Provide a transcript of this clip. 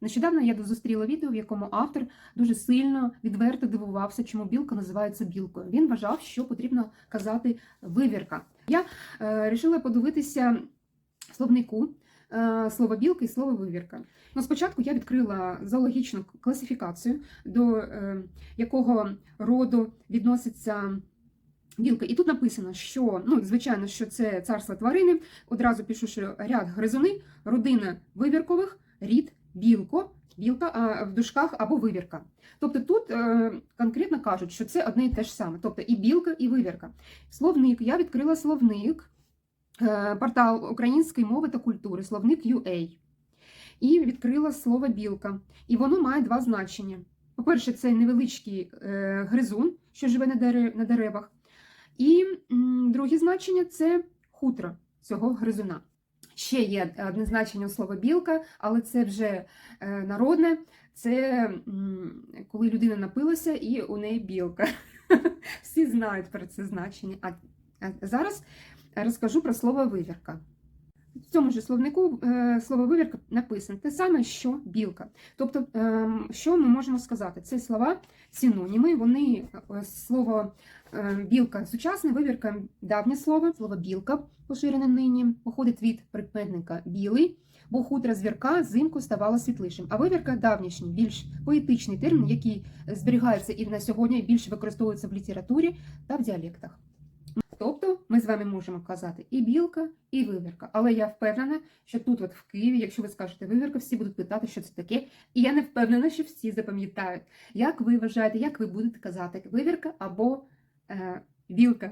Нещодавно я зустріла відео, в якому автор дуже сильно відверто дивувався, чому білка називається білкою. Він вважав, що потрібно казати вивірка. Я е, подивитися словнику е, слово білка і слово вивірка. Ну, спочатку я відкрила зоологічну класифікацію, до е, якого роду відноситься. Білка, і тут написано, що ну звичайно, що це царство тварини. Одразу пишу, що ряд гризуни, родина вивіркових, рід білко, білка а в дужках або вивірка. Тобто тут е, конкретно кажуть, що це одне і те ж саме, тобто і білка, і вивірка. Словник я відкрила словник, е, портал української мови та культури, словник UA. І відкрила слово білка. І воно має два значення. По-перше, це невеличкий е, гризун, що живе на, дерев, на деревах. І м, друге значення це хутро цього гризуна. Ще є одне значення у слова білка, але це вже е, народне. Це коли людина напилася і у неї білка. Всі знають про це значення. А, зараз розкажу про слово вивірка. В цьому ж словнику е, слово вивірка написано те саме, що білка. Тобто, е, що ми можемо сказати? Це слова синоніми, вони е, слово е, білка сучасне, вивірка давнє слово, слово білка поширене нині, походить від прикметника білий, бо хутро звірка зимку ставало світлішим. А вивірка давнішній, більш поетичний термін, який зберігається і на сьогодні більше використовується в літературі та в діалектах. Тобто ми з вами можемо казати і білка, і вивірка. Але я впевнена, що тут, от в Києві, якщо ви скажете вивірка, всі будуть питати, що це таке. І я не впевнена, що всі запам'ятають. Як ви вважаєте, як ви будете казати вивірка або е, білка?